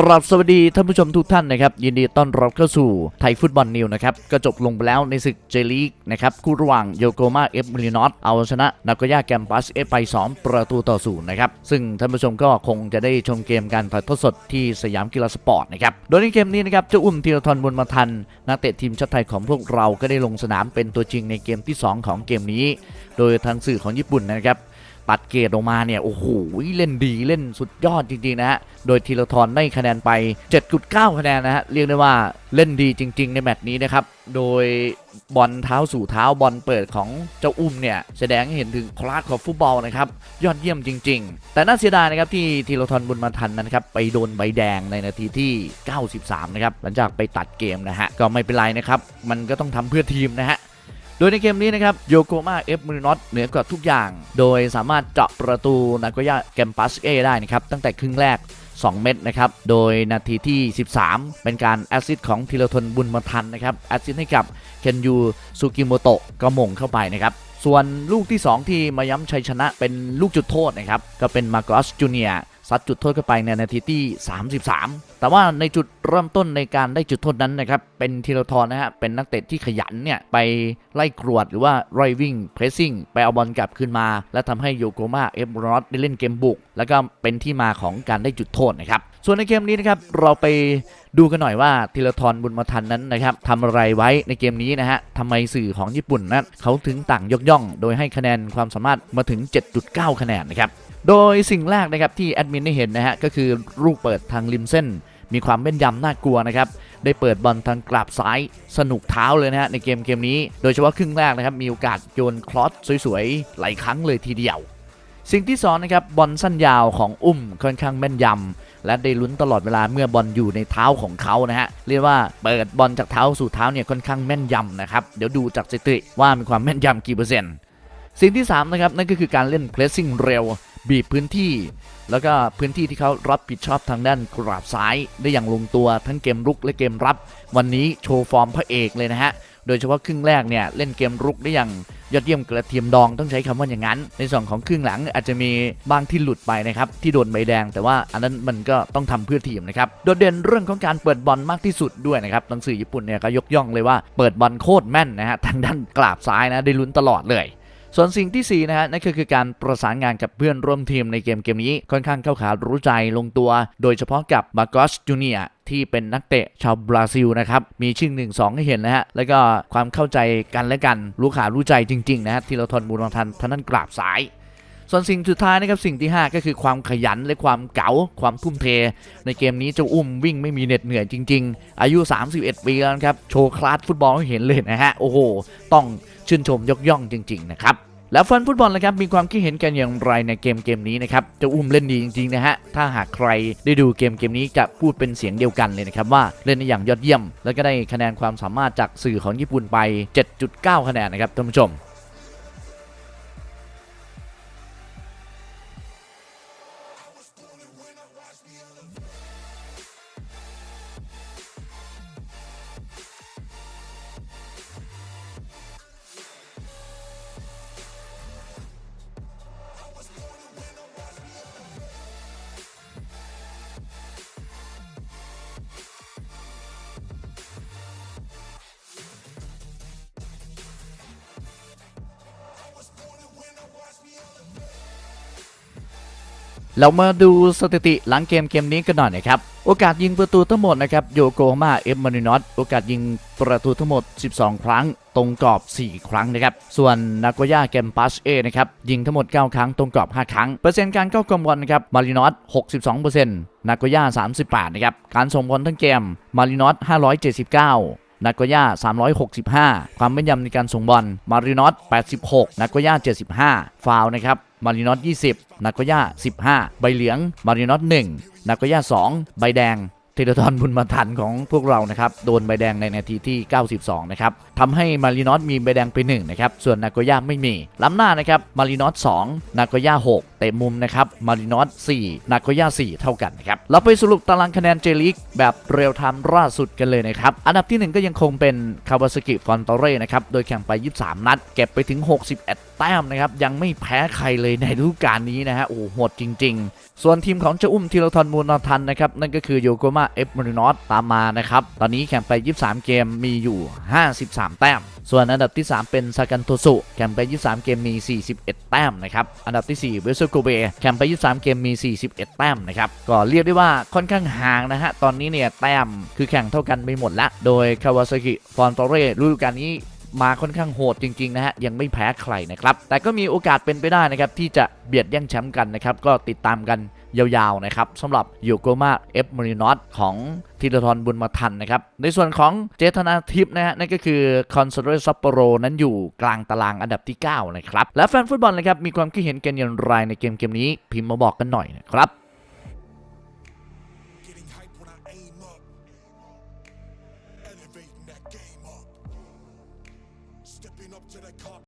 กราบสวัสดีท่านผู้ชมทุกท่านนะครับ ยินดีต้อนรับเข้าสู่ไทยฟุตบอลนิวนะครับก็จบลงไปแล้วในศึกเจลีกนะครับคู่ระหว่างโยโกมาเอฟมิลินอตเอาชนะนากย่าแกมปัสเอฟไป 2 ประตูต่อศูนย์นะครับซึ่งท่านผู้ชมก็คงจะได้ชมเกมการถ่ายทอดสดที่สยามกีฬาสปอร์ตนะครับโดยในเกมนี้นะครับเจ้าอุ้มธีรทรบุญมาทันนักเตะทีมชาติไทยของพวกเราก็ได้ลงสนามเป็นตัวจริงในเกมที่ 2 ของเกมนี้ โดยทางสื่อของญี่ปุ่นนะครับ ปัดเกรดออกมาเนี่ยโอ้โหเล่นดีเล่นสุดยอดจริงๆนะฮะโดยธีรทรได้คะแนนไป 7.9 คะแนนนะฮะเรียกได้ว่าเล่นดีจริง ๆ ในแมตช์นี้นะครับโดยบอลเท้าสู่เท้าบอลเปิดของเจ้าอุ้มเนี่ยแสดงให้เห็นถึงคลาสของฟุตบอลนะครับยอดเยี่ยมจริง ๆ แต่น่าเสียดายนะครับที่ธีรทรบุญมาทันนะครับไปโดนใบแดงในนาทีที่ 93 นะครับหลังจากไปตัดเกมนะฮะก็ไม่เป็นไรนะครับมันก็ต้องทำเพื่อทีมนะฮะ โดยในเกมนี้นะครับโยโกมาเอฟมูรินอตเหนือกว่าทุกอย่าง โดยสามารถเจาะประตูนาโกย่าแกมปัสเอได้นะครับตั้งแต่ครึ่งแรก 2 เม็ดนะครับ โดยนาทีที่ 13 เป็นการแอซิสต์ของธีรทนบุญมาทันนะครับแอซิสต์ให้กับเคนยูซูกิโมโตะก็มงเข้าไปนะครับส่วนลูกที่ 2 ที่มาย้ำชัยชนะเป็นลูกจุดโทษนะครับก็เป็นมาโกสจูเนีย ซัดจุดโทษเข้าไปในนาทีที่ 33 แต่ว่าในจุดเริ่มต้นในการได้จุดโทษนั้นนะครับ เป็นธีรทรนะฮะ เป็นนักเตะที่ขยันเนี่ยไปไล่กรวดหรือว่าไล่วิ่งเพรสซิ่งไปเอาบอลกลับคืนมา และทำให้โยโกมาเอฟรอสได้เล่นเกมบุก แล้วก็เป็นที่มาของการได้จุดโทษนะครับ ส่วนในเกมนี้นะครับเราไปดูกันหน่อยว่าธีรทรบุญมาทันนั้นนะครับทำอะไรไว้ในเกมนี้นะฮะทำไมสื่อของญี่ปุ่นนั้นเขาถึงต่างยกย่อง โดยให้คะแนนความสามารถมาถึง 7.9 คะแนนนะครับ โดยสิ่งแรกนะครับที่แอดมินได้เห็นนะฮะก็คือลูกเปิดทางริมเส้น มีความแม่นยำน่ากลัวนะครับได้เปิดบอลทางกราบซ้ายสนุกเท้าเลยนะฮะในเกมเกมนี้ โดยเฉพาะครึ่งแรกนะครับมีโอกาสโยนคลอสสวยๆหลายครั้งเลยทีเดียว สิ่งที่สองนะครับบอลสั้นยาวของอุ้มค่อนข้างแม่นยำและได้ลุ้นตลอดเวลาเมื่อบอลอยู่ในเท้าของเขานะฮะเรียกว่าเปิดบอลจากเท้าสู่เท้าเนี่ยค่อนข้างแม่นยำนะครับเดี๋ยวดูจากสถิติว่ามีความแม่นยำกี่เปอร์เซ็นต์สิ่งที่3นะครับนั่นก็คือการเล่นเพลสซิ่งเร็ว บีบพื้นที่ แล้วก็พื้นที่ที่เขารับผิดชอบทางด้านกราบซ้ายได้อย่างลงตัวทั้งเกมรุกและเกมรับ วันนี้โชว์ฟอร์มพระเอกเลยนะฮะโดยเฉพาะครึ่งแรกเนี่ยเล่นเกมรุกได้อย่างยอดเยี่ยมกระเทียมดองต้องใช้คำว่าอย่างนั้น ในส่วนของครึ่งหลังอาจจะมีบางที่หลุดไปนะครับที่โดนใบแดง แต่ว่าอันนั้นมันก็ต้องทำเพื่อทีมนะครับโดดเด่นเรื่องของการเปิดบอลมากที่สุดด้วยนะครับหนังสือญี่ปุ่นเนี่ยก็ยกย่องเลยว่าเปิดบอลโคตรแม่นนะฮะทางด้านกราบซ้ายนะได้ลุ้นตลอดเลย ส่วนสิ่งที่ 4 นะฮะนั่นก็คือการประสานงานกับเพื่อนร่วมทีมในเกมเกมนี้ค่อนข้างเข้าขารู้ใจลงตัว โดยเฉพาะกับมาโกสจูเนียที่เป็นนักเตะชาวบราซิลนะครับ มีชื่อหนึ่งสองให้เห็นนะฮะ แล้วก็ความเข้าใจกันและกัน รู้ขารู้ใจจริง ๆ นะฮะทีละทนบูรณทันท่านั้นกราบสาย ส่วนสิ่งสุดท้ายนะครับสิ่งที่ 5 ก็คือความขยันและความเก๋าความทุ่มเท ในเกมนี้เจ้าอุ้มวิ่งไม่มีเหน็ดเหนื่อยจริง ๆ อายุ 31 ปีแล้วครับ โชว์คลาสฟุตบอลให้เห็นเลยนะฮะ โอ้โห ต้องชื่นชมยกย่องจริง ๆ นะครับแล้วแฟนฟุตบอลนะครับมีความคิดเห็นกันอย่างไรในเกมเกมนี้นะครับเจะอุ้มเล่นดีจริงๆนะฮะถ้าหากใครได้ดูเกมเกมนี้จะพูดเป็นเสียงเดียวกันเลยนะครับว่าเล่นได้อย่างยอดเยี่ยม แล้วก็ได้คะแนนความสามารถจากสื่อของญี่ปุ่นไป 7.9 คะแนนนะครับท่านผู้ชม เรามาดูสถิติหลังเกมเกมนี้กันหน่อยนะครับ โอกาสยิงประตูทั้งหมดนะครับโยโกฮาม่าเอฟมารินอตโอกาสยิงประตูทั้งหมด 12 ครั้ง ตรงกรอบ 4 ครั้งนะครับ ส่วนนากย่าแกมปัสเอนะครับ ยิงทั้งหมด 9 ครั้ง ตรงกรอบ 5 ครั้ง เปอร์เซ็นต์การเข้ากำบอลนะครับ มารินอต62%นากย่า38นะครับ การส่งบอลทั้งเกม มารินอต579 นากย่า 365 ความแม่นยำในการส่งบอล มารินอต86นากย่า 75 ฟาวนะครับ มารินอต20นากย่า 15 ใบเหลือง มารินอต1นากย่า 2 ใบแดง ธีรทรบุญมาทันของพวกเรานะครับโดนใบแดงในนาทีที่ 92 นะครับทำให้มารินอสมีใบแดงไป1นะครับส่วนนาโกย่าไม่มีล้ำหน้านะครับมารินอส2นาโกย่า6เตะมุมนะครับมารินอส4นาโกย่า4 เท่ากันนะครับเราไปสรุปตารางคะแนนเจลิกแบบเรียลไทม์ล่าสุดกันเลยนะครับอันดับทีหนึ่1 ก็ยังคงเป็นคาวาซากิฟอนตเร่นะครับโดยแข่งไป 23 นัด เก็บไปถึง 61 แต้มนะครับยังไม่แพ้ใครเลยในฤดูกาลนี้นะฮะโอ้โหดจริง ๆ ส่วนทีมของเจ้าอุ้มธีรทรมูลนทันนะครับนั่นก็คือโยโกมาเอฟมารินอสตามมานะครับ ตอนนี้แข่งไป 23 เกมมีอยู่ 53 แต้ม ส่วนอันดับที่ 3 เป็นซากันโตสุแข่งไป 23 เกมมี 41 แต้มนะครับ อันดับที่ 4 เวสโซโกเบแข่งไป 23 เกมมี 41 แต้มนะครับ ก็เรียกได้ว่าค่อนข้างห่างนะฮะ ตอนนี้เนี่ยแต้มคือแข่งเท่ากันไปหมดละ โดยคาวาซากิฟอนโตเร่ฤดูกาลนี้ มาค่อนข้างโหดจริงๆนะฮะยังไม่แพ้ใครนะครับแต่ก็มีโอกาสเป็นไปได้นะครับที่จะเบียดแย่งแชมป์กันนะครับก็ติดตามกันยาวๆนะครับสำหรับโยโกมาเอฟมารินอสของธีรทรบุญมาทันนะครับในส่วนของเจตนาทิพย์นะฮะนั่นก็คือคอน s ซ d เรซัปโปโรนั้นอยู่กลางตารางอันดับที่ 9 นะครับ และแฟนฟุตบอลนะครับมีความคิดเห็นกันอย่างไรในเกมเกมนี้พิมพ์มาบอกกันหน่อยนะครับ